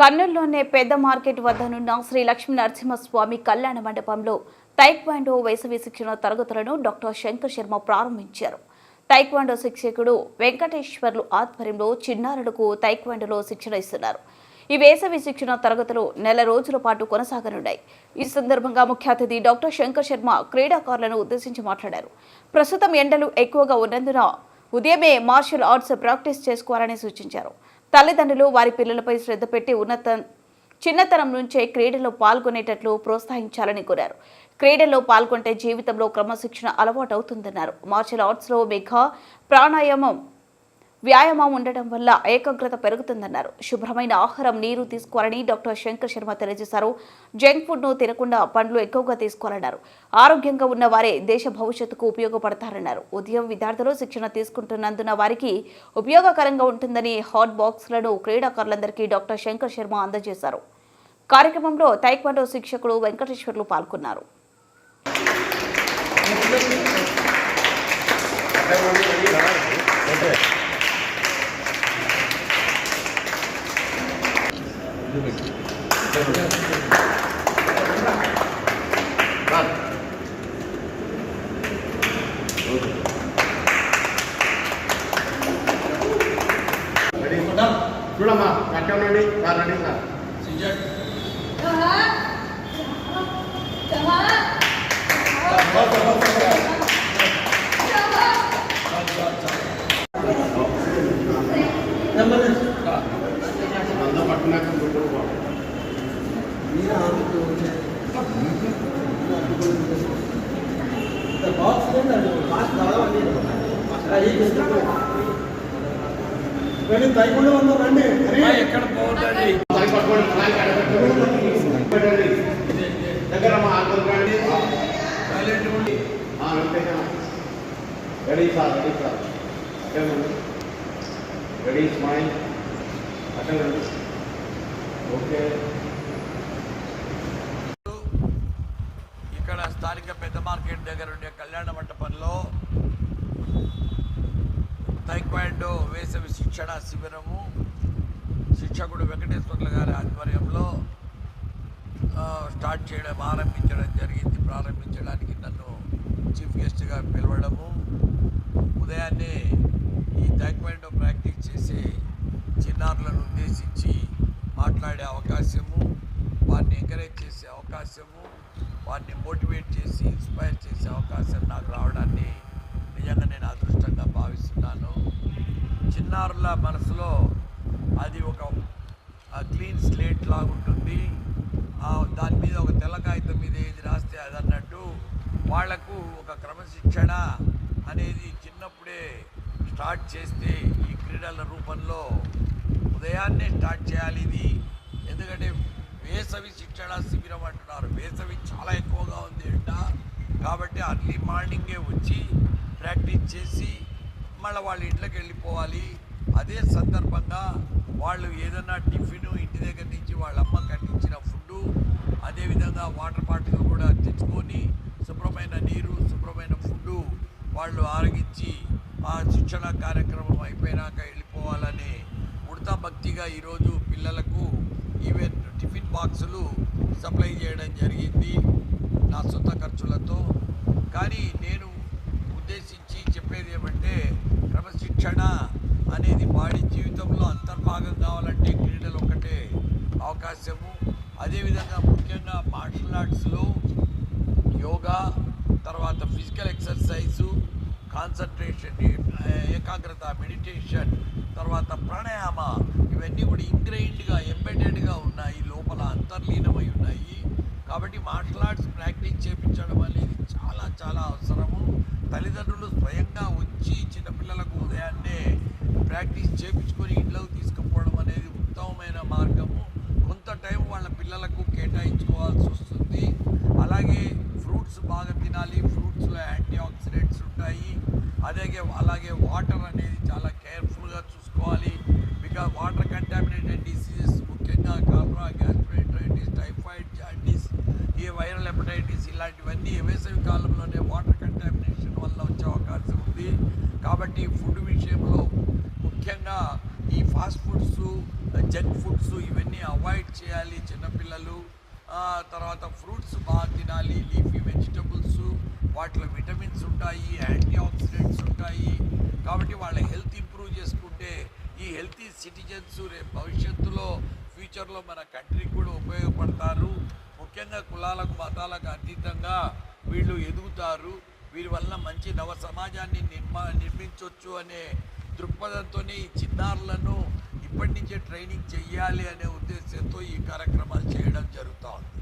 కర్నూలులోనే పెద్ద మార్కెట్ వద్దనున్న శ్రీ లక్ష్మీ నరసింహస్వామి కళ్యాణ మండపంలో టైక్వాండో వేసవి శిక్షణ తరగతులను డాక్టర్ శంకర్ శర్మ ప్రారంభించారు. టైక్వాండో శిక్షకుడు వెంకటేశ్వర్లు ఆధ్వర్యంలో చిన్నారులకు టైక్వాండోలో శిక్షణ ఇస్తున్నారు. ఈ వేసవి శిక్షణ తరగతులు నెల రోజుల పాటు కొనసాగనున్నాయి. ఈ సందర్భంగా ముఖ్య అతిథి డాక్టర్ శంకర్ శర్మ క్రీడాకారులను ఉద్దేశించి మాట్లాడారు. ప్రస్తుతం ఎండలు ఎక్కువగా ఉన్నందున ఉదయమే మార్షల్ ఆర్ట్స్ ప్రాక్టీస్ చేసుకోవాలని సూచించారు. తల్లిదండ్రులు వారి పిల్లలపై శ్రద్ధ పెట్టి ఉన్నత చిన్నతనం నుంచే క్రీడలో పాల్గొనేటట్లు ప్రోత్సహించాలని కోరారు. క్రీడల్లో పాల్గొంటే జీవితంలో క్రమశిక్షణ అలవాటు అవుతుందన్నారు మార్షల్ ఆర్ట్స్లో మెఘా ప్రాణాయామం వ్యాయామం ఉండటం వల్ల ఏకాగ్రత పెరుగుతుందన్నారు. శుభ్రమైన ఆహారం నీరు తీసుకోవాలని డాక్టర్ శంకర్ శర్మ తెలియజేశారు. జంక్ ఫుడ్ను తినకుండా పండ్లు ఎక్కువగా తీసుకోవాలన్నారు. ఆరోగ్యంగా ఉన్న వారే దేశ భవిష్యత్తుకు ఉపయోగపడతారన్నారు. ఉదయం విద్యార్థులు శిక్షణ తీసుకుంటున్నందున వారికి ఉపయోగకరంగా ఉంటుందని హాట్ బాక్స్లను క్రీడాకారులందరికీ డాక్టర్ శంకర్ శర్మ అందజేశారు. కార్యక్రమంలో తైక్వాండో శిక్షకుడు వెంకటేశ్వర్లు పాల్గొన్నారు. రెడీ చూడమ్మా అట్టే ఉండండి సార్ రెడీ సార్ అంతా తైకుండా ఉందో రండి ఎక్కడ పోవద్దండి దగ్గర మా ఆకులు రండి ready sir ready sir ready smile okay ఇక్కడ స్థానిక పెద్ద మార్కెట్ దగ్గర ఉండే కళ్యాణ మంటపంలో తైక్వాండో వేసవి శిక్షణ శిబిరము శిక్షకుడు వెంకటేశ్వర్ల గారి ఆధ్వర్యంలో స్టార్ట్ చేయడం ఆరంభించడం జరిగింది. ప్రారంభించడానికి నన్ను చీఫ్ గెస్ట్గా పిలవడము ఉదయాన్నే ఈ తైక్వాండో ప్రాక్టీస్ చేసే చిన్నారులను ఉద్దేశించి మాట్లాడే అవకాశము వారిని ఎంకరేజ్ చేసే అవకాశము వారిని మోటివేట్ చేసి ఇన్స్పైర్ చేసే అవకాశం నాకు రావడాన్ని నిజంగా నేను అదృష్టంగా భావిస్తున్నాను. చిన్నారుల మనసులో అది ఒక క్లీన్ స్లేట్ లాగా ఉంటుంది దాని మీద ఒక తెల్ల కాగితం మీద ఏది రాస్తే అది అన్నట్టు వాళ్ళకు ఒక క్రమశిక్షణ అనేది చిన్నప్పుడే స్టార్ట్ చేస్తే ఈ క్రీడల రూపంలో ఉదయాన్నే స్టార్ట్ చేయాలి ఇది. ఎందుకంటే వేసవి శిక్షణ శిబిరం అంటున్నారు. వేసవి చాలా ఎక్కువగా ఉంది అంట. కాబట్టి అర్లీ మార్నింగే వచ్చి ప్రాక్టీస్ చేసి మళ్ళీ వాళ్ళ ఇంట్లోకి వెళ్ళిపోవాలి. అదే సందర్భంగా వాళ్ళు ఏదైనా టిఫిన్ ఇంటి దగ్గర నుంచి వాళ్ళ అమ్మ కట్టించిన ఫుడ్ అదేవిధంగా వాటర్ బాటిల్ కూడా తెచ్చుకొని శుభ్రమైన నీరు శుభ్రమైన ఫుడ్ వాళ్ళు ఆరగించి ఆ శిక్షణ కార్యక్రమం అయిపోయినాక వెళ్ళిపోవాలని ఉడతా భక్తిగా ఈరోజు పిల్లలకు ఈవెన్ టిఫిన్ బాక్సులు సప్లై చేయడం జరిగింది నా సొంత ఖర్చులతో కానీ నేను ఉద్దేశించి చెప్పేది ఏమంటే క్రమశిక్షణ అనేది వాడి జీవితంలో అంతర్భాగం కావాలంటే క్రీడలు ఒకటే అవకాశము అదేవిధంగా ముఖ్యంగా మార్షల్ ఆర్ట్స్లో యోగా తర్వాత ఫిజికల్ ఎక్సర్సైజు కాన్సన్ట్రేషన్ ఏకాగ్రత మెడిటేషన్ తర్వాత ప్రాణాయామ ఇవన్నీ కూడా ఇంగ్రెయిన్డ్గా ఎంబెడెడ్గా ఉన్నాయి లోపల అంతర్లీనమై ఉన్నాయి. కాబట్టి మార్షల్ ఆర్ట్స్ ప్రాక్టీస్ చేయించడం అనేది చాలా చాలా అవసరము. తల్లిదండ్రులు స్వయంగా వచ్చి చిన్నపిల్లలకు ఉదయాన్నే ప్రాక్టీస్ చేయించుకొని ఇంట్లోకి తీసుకుపోవడం అనేది ఉత్తమమైన మార్గము కొంత టైం వాళ్ళ పిల్లలకు కేటాయించుకోవాల్సి వస్తుంది. అలాగే ఫ్రూట్స్ బాగా తినాలి. ఫ్రూట్స్లో యాంటీ ఆక్సిడెంట్స్ ఉంటాయి. అలాగే అలాగే వాటర్ అనేది చాలా కేర్ఫుల్గా చూసుకోవాలి. బికాజ్ వాటర్ కంటామినేటెడ్ డిసీజెస్ ముఖ్యంగా కాల్రా గ్యాస్ట్రైటిస్ టైఫాయిడ్ జాండీస్ ఈ వైరల్ హెపటైటిస్ ఇలాంటివన్నీ వేసవి కాలంలోనే వాటర్ కంటామినేషన్ వల్ల వచ్చే అవకాశం ఉంది. కాబట్టి ఫుడ్ విషయంలో ముఖ్యంగా ఈ ఫాస్ట్ ఫుడ్స్ జంక్ ఫుడ్స్ ఇవన్నీ అవాయిడ్ చేయాలి. చిన్నపిల్లలు తర్వాత ఫ్రూట్స్ బాగా తినాలి. లీఫీ వెజిటబుల్స్ వాటిలో విటమిన్స్ ఉంటాయి యాంటీ ఆక్సిడెంట్స్ ఉంటాయి. కాబట్టి వాళ్ళ హెల్త్ ఇంప్రూవ్ చేసుకుంటే ఈ హెల్తీ సిటిజన్స్ రేపు భవిష్యత్తులో ఫ్యూచర్లో మన కంట్రీకి కూడా ఉపయోగపడతారు. ముఖ్యంగా కులాలకు మతాలకు అతీతంగా వీళ్ళు ఎదుగుతారు. వీరి వల్ల మంచి నవ సమాజాన్ని నిర్మా నిర్మించవచ్చు అనే దృక్పథంతో ఈ చిన్నారులను ఇప్పటి నుంచే ట్రైనింగ్ చెయ్యాలి అనే ఉద్దేశంతో ఈ కార్యక్రమాలు చేయడం జరుగుతూ ఉంది.